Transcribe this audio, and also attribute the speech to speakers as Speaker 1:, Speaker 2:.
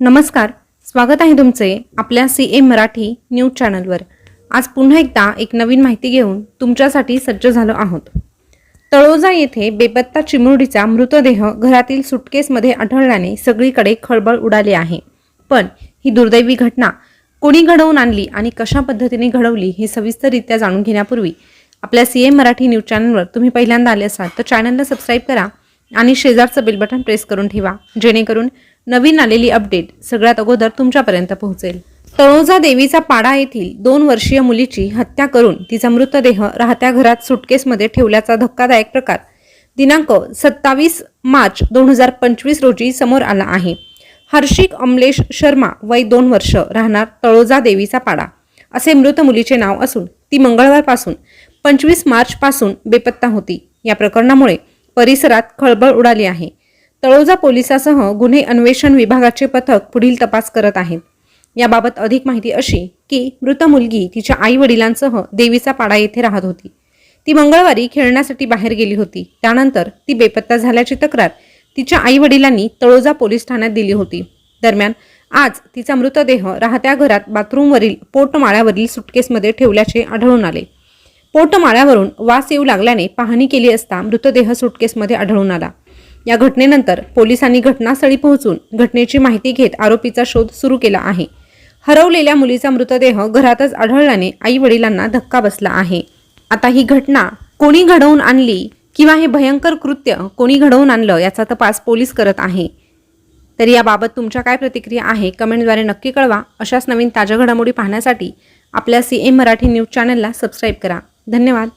Speaker 1: नमस्कार स्वागत आहे तुमचे आपल्या सी एम मराठी न्यूज चॅनलवर. आज पुन्हा एकदा एक नवीन माहिती घेऊन तुमच्यासाठी सज्ज झालो आहोत. तळोजा येथे बेपत्ता चिमुरडीचा मृतदेह घरातील सुटकेसमध्ये आढळल्याने सगळीकडे खळबळ उडाली आहे. पण ही दुर्दैवी घटना कोणी घडवून आणली आणि कशा पद्धतीने घडवली हे सविस्तररित्या जाणून घेण्यापूर्वी आपल्या सी एम मराठी न्यूज चॅनलवर तुम्ही पहिल्यांदा आले असाल तर चॅनलला सबस्क्राईब करा आणि शेजारचं बेल बटन प्रेस करून ठेवा जेणेकरून नवीन आलेली अपडेट सगळ्यात अगोदर तुमच्यापर्यंत पोहोचेल. तळोजा देवीचा पाडा येथील दोन वर्षीय मुलीची हत्या करून तिचा मृतदेह राहत्या घरात सुटकेसमध्ये ठेवल्याचा धक्कादायक प्रकार. दिनांक सत्तावीस मार्च दोन हजार पंचवीस रोजी समोर आला आहे. हर्षिक अमलेश शर्मा वय दोन वर्ष राहणार तळोजा देवीचा पाडा. असे मृत मुलीचे नाव असून ती मंगळवारपासून पंचवीस मार्चपासून बेपत्ता होती. या प्रकरणामुळे परिसरात खळबळ उडाली आहे. तळोजा पोलिसासह गुन्हे अन्वेषण विभागाचे पथक पुढील तपास करत आहेत. याबाबत अधिक माहिती अशी की मृत मुलगी तिच्या आई वडिलांसह देवीचा पाडा येथे राहत होती. ती मंगळवारी खेळण्यासाठी बाहेर गेली होती. त्यानंतर ती बेपत्ता झाल्याची तक्रार तिच्या आई वडिलांनी तळोजा पोलीस ठाण्यात दिली होती. दरम्यान आज तिचा मृतदेह राहत्या घरात बाथरूमवरील पोटमाळ्यावरील सुटकेसमध्ये ठेवल्याचे आढळून आले. पोटमाळ्यावरून वास येऊ लागल्याने पाहणी केली असता मृतदेह सुटकेसमध्ये आढळून आला. या घटनेनंतर पोलिसांनी घटनास्थळी पोहोचून घटनेची माहिती घेत आरोपीचा शोध सुरू केला आहे. हरवलेल्या मुलीचा मृतदेह घरातच आढळल्याने आई वडिलांना धक्का बसला आहे. आता ही घटना कोणी घडवून आणली किंवा हे भयंकर कृत्य कोणी घडवून आणलं याचा तपास पोलीस करत आहे. तर याबाबत तुमच्या काय प्रतिक्रिया आहे कमेंटद्वारे नक्की कळवा. अशाच नवीन ताज्या घडामोडी पाहण्यासाठी आपल्या सी एम मराठी न्यूज चॅनलला सबस्क्राईब करा. धन्यवाद.